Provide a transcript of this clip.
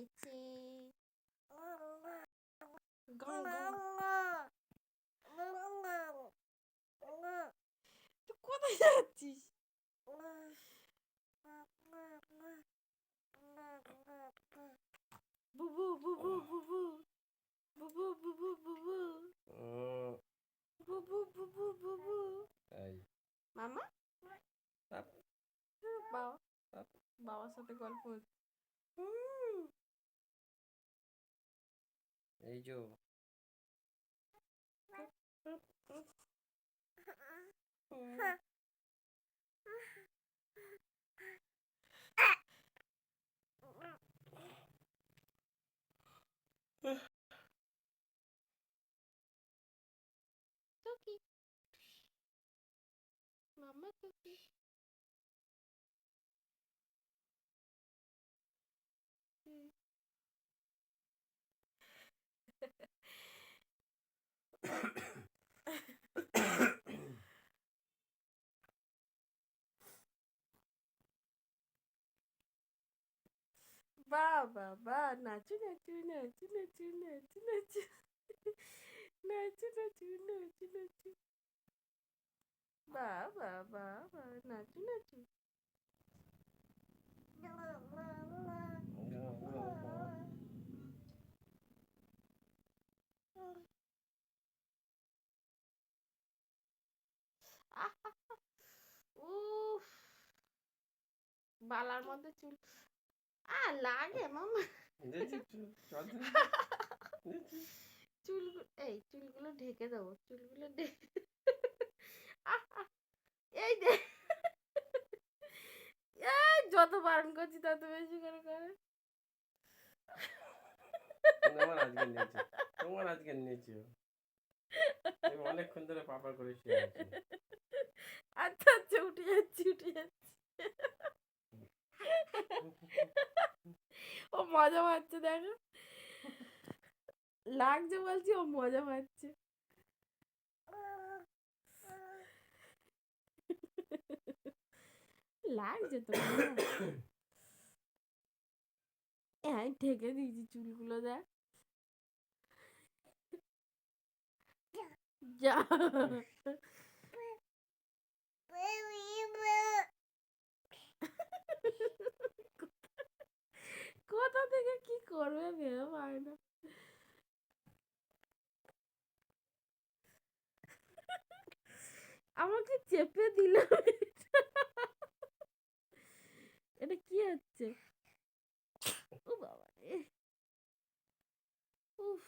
এসেছে গং গং তুই কোথায় যাচ্ছিস? বুবু বুবু বুবু। বুবু বুবু বুবু। বুবু বুবু বুবু। মামা? বাবা। বাবার সাথে গল্প হচ্ছে। Ello. Toki. Mamá Toki. বা বাবা নাচু নাচু নাচু নাচু নাচু নাচু নাচু নাচু নাচু নাচু বা বা বা বা নাচু নাচু উফ বালার মধ্যে চুল। আ লাগে মামা। চল- এই চুলগুলো ঢেকে দেবো চুলগুলো ঢেকে এই দে এই যত বারণ করছি তত বেশি করে করে। তোমার আজকে নিয়েছে তোমার আজকে নিয়েছে অনেকক্ষণ ধরে পাপা করে শুয়ে আছি। আচ্ছা আচ্ছা উঠে যাচ্ছি উঠে যাচ্ছি। ও মজা পাচ্ছে, দেখো। লাগছে বলছি, ও মজা পাচ্ছে। লাগছে তো হ্যাঁ ঢেকে দিয়েছি চুলগুলো, দেখ। যা কোথা থেকে কি করবে ভেবে পায় না। আমাকে চেপে দিল এটা। কি হচ্ছে? ও বাবা রে। উফ।